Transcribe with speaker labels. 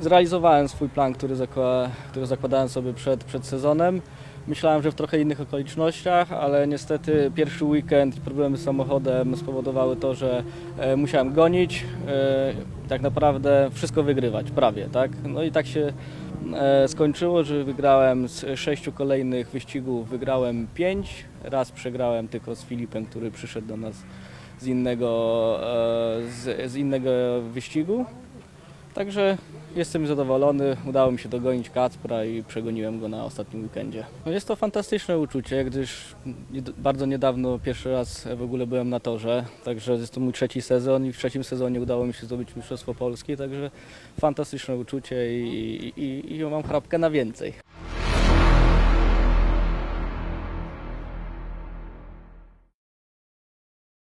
Speaker 1: Zrealizowałem swój plan, który, zakła, który zakładałem sobie przed, przed sezonem. Myślałem, że w trochę innych okolicznościach, ale niestety pierwszy weekend i problemy z samochodem spowodowały to, że e, musiałem gonić, e, tak naprawdę wszystko wygrywać, prawie, tak? No i tak się e, skończyło, że wygrałem z sześciu kolejnych wyścigów, wygrałem pięć, raz przegrałem tylko z Filipem, który przyszedł do nas z innego, z, z innego wyścigu. Także jestem zadowolony, udało mi się dogonić Kacpra i przegoniłem go na ostatnim weekendzie. No jest to fantastyczne uczucie, gdyż bardzo niedawno pierwszy raz w ogóle byłem na torze, także jest to mój trzeci sezon i w trzecim sezonie udało mi się zdobyć Mistrzostwo Polski, także fantastyczne uczucie i, i, i, i mam chrapkę na więcej.